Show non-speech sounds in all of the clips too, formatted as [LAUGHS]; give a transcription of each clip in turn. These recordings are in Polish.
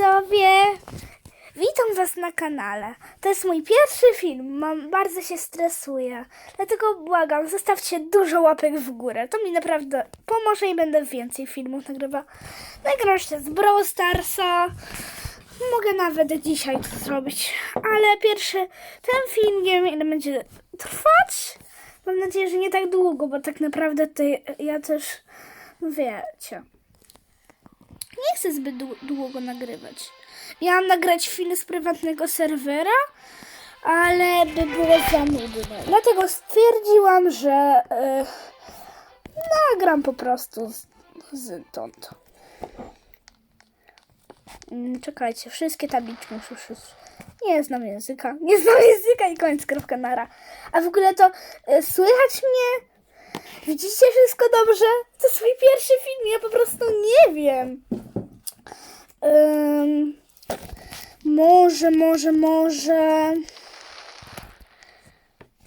widzowie! Witam Was na kanale. To jest mój pierwszy film. Mam, bardzo się stresuję. Dlatego błagam, zostawcie dużo łapek w górę. To mi naprawdę pomoże i będę więcej filmów nagrywał. Nagram jeszcze z Brawl Starsa. Mogę nawet dzisiaj to zrobić. Ale pierwszy, ten film, nie wiem ile będzie trwać. Mam nadzieję, że nie tak długo, bo tak naprawdę to ja też, no wiecie, nie chcę zbyt dłu- długo nagrywać. Miałam nagrać film z prywatnego serwera, ale by było za nudne. Dlatego stwierdziłam, że y, nagram po prostu z, z. Mm, Czekajcie, wszystkie tabliczki muszę wszystko. Nie znam języka. Nie znam języka i koniec kropka nara. A w ogóle to y, słychać mnie? Widzicie wszystko dobrze? To jest mój pierwszy film, ja po prostu nie wiem. Ym, może, może, może.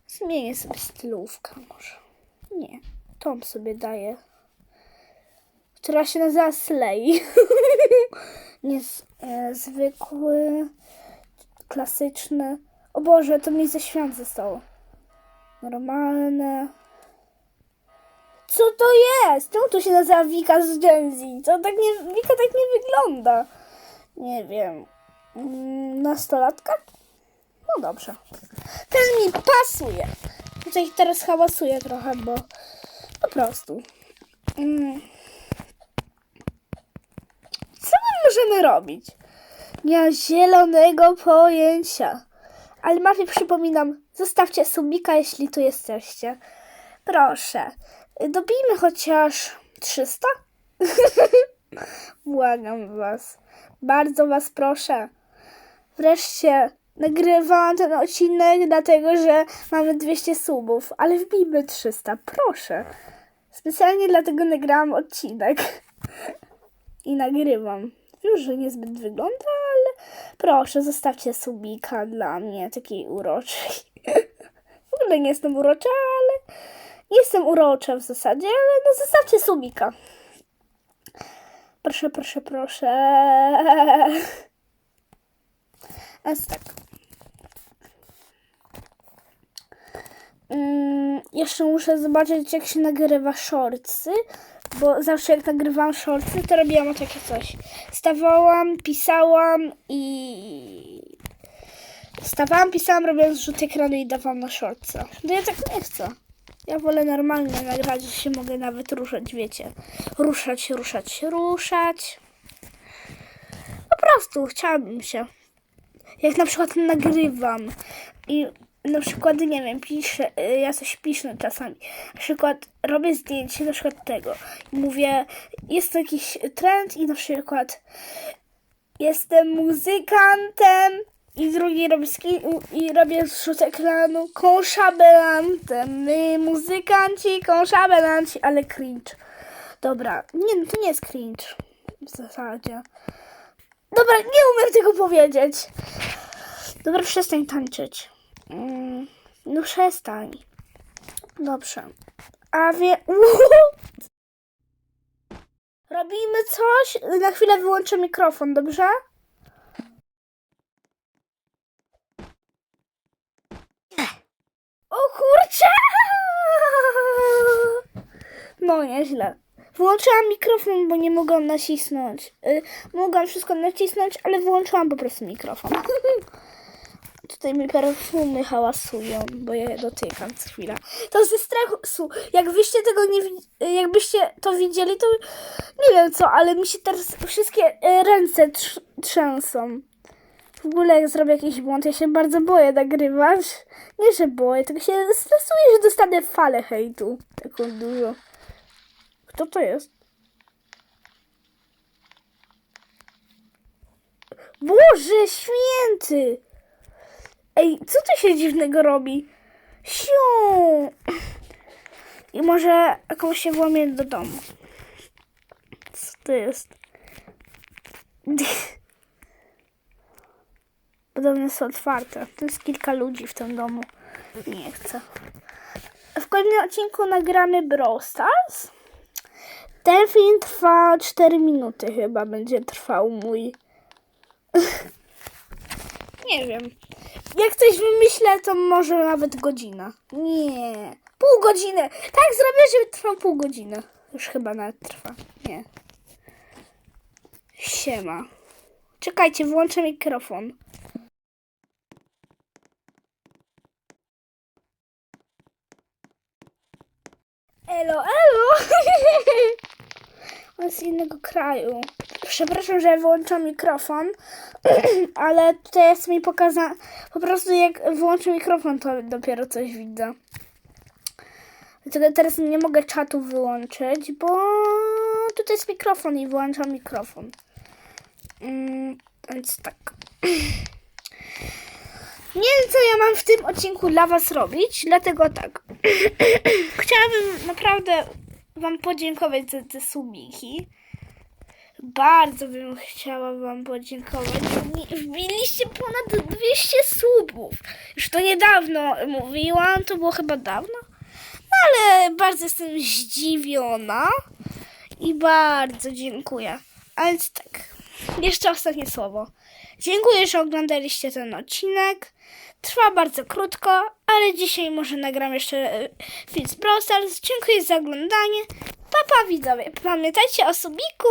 Zmienię sobie stylówkę, może. Nie, tą sobie daję. Która się nazywa Slay. [LAUGHS] Nie e, zwykły, klasyczny. O Boże, to mi ze świąt zostało. Normalne. To jest? Czemu to się nazywa Wika z Gen Z? To tak nie, Wika tak nie wygląda. Nie wiem. Mm, Nastolatka? No dobrze. Ten mi pasuje. Tutaj teraz hałasuję trochę, bo po prostu. Mm. Co my możemy robić? Nie mam zielonego pojęcia. Ale Mafii przypominam, zostawcie subika, jeśli tu jesteście. Proszę. Dobijmy chociaż 300? [LAUGHS] Błagam was. Bardzo was proszę. Wreszcie nagrywałam ten odcinek, dlatego że mamy 200 subów, ale wbijmy 300, proszę. Specjalnie dlatego nagrałam odcinek. I nagrywam. Wiem, że niezbyt wygląda, ale proszę, zostawcie subika dla mnie, takiej uroczej. [LAUGHS] W ogóle nie jestem urocza, jestem urocza w zasadzie, ale no zostawcie subika. Proszę, proszę, proszę. A tak. Mm, jeszcze muszę zobaczyć, jak się nagrywa shortsy, bo zawsze jak nagrywałam shortsy, to robiłam takie coś. Stawałam, pisałam i... Stawałam, pisałam, robiąc rzut ekranu i dawałam na shortsa. No ja tak nie chcę. Ja wolę normalnie nagrać, że się mogę nawet ruszać, wiecie. Ruszać, ruszać, ruszać. Po prostu chciałabym się. Jak na przykład nagrywam i na przykład, nie wiem, piszę, y, ja coś piszę czasami. Na przykład robię zdjęcie na przykład tego i mówię, jest jakiś trend i na przykład jestem muzykantem i drugi robi skin i robię zrzut ekranu konszabelantem. My muzykanci, konszabelanci, ale cringe. Dobra, nie, to nie jest cringe w zasadzie. Dobra, nie umiem tego powiedzieć. Dobra, przestań tańczyć. Mm, no przestań. Dobrze. A wie... [LAUGHS] Robimy coś? Na chwilę wyłączę mikrofon, dobrze? O kurczę! No nieźle. Włączyłam mikrofon, bo nie mogłam nacisnąć. Y, mogłam wszystko nacisnąć, ale wyłączyłam po prostu mikrofon. [LAUGHS] Tutaj mi perfumy hałasują, bo je dotykam co chwila. To ze strachu. Jakbyście tego nie wi- jakbyście to widzieli, to nie wiem co, ale mi się teraz wszystkie y, ręce trz- trzęsą. W ogóle jak zrobię jakiś błąd, ja się bardzo boję nagrywać. Nie, że boję, tylko się stresuję, że dostanę falę hejtu. Taką dużo. Kto to jest? Boże święty! Ej, co tu się dziwnego robi? Siu! I może komuś się włamie do domu. Co to jest? Podobno są otwarte. To jest kilka ludzi w tym domu. Nie chcę. W kolejnym odcinku nagramy Brawl Stars. Ten film trwa 4 minuty chyba będzie trwał mój. [LAUGHS] Nie wiem. Jak coś wymyślę, to może nawet godzina. Nie. Pół godziny. Tak zrobię, żeby trwał pół godziny. Już chyba nawet trwa. Nie. Siema. Czekajcie, włączę mikrofon. Z innego kraju. Przepraszam, że wyłączam mikrofon, [CLEARS THROAT] ale tutaj jest mi pokazane. Po prostu jak wyłączę mikrofon, to dopiero coś widzę. Dlatego teraz nie mogę czatu wyłączyć, bo tutaj jest mikrofon i wyłączam mikrofon. Mm, więc tak. [CLEARS THROAT] Nie wiem, co ja mam w tym odcinku dla Was robić, dlatego tak. [CLEARS THROAT] Chciałabym naprawdę Wam podziękować za te subiki. Bardzo bym chciała Wam podziękować. Wbi- Wbiliście ponad 200 subów. Już to niedawno mówiłam, to było chyba dawno. No ale bardzo jestem zdziwiona i bardzo dziękuję. A więc tak, jeszcze ostatnie słowo. Dziękuję, że oglądaliście ten odcinek. Trwa bardzo krótko, ale dzisiaj może nagram jeszcze e, film z. Dziękuję za oglądanie. Papa pa, widzowie. Pamiętajcie o subiku.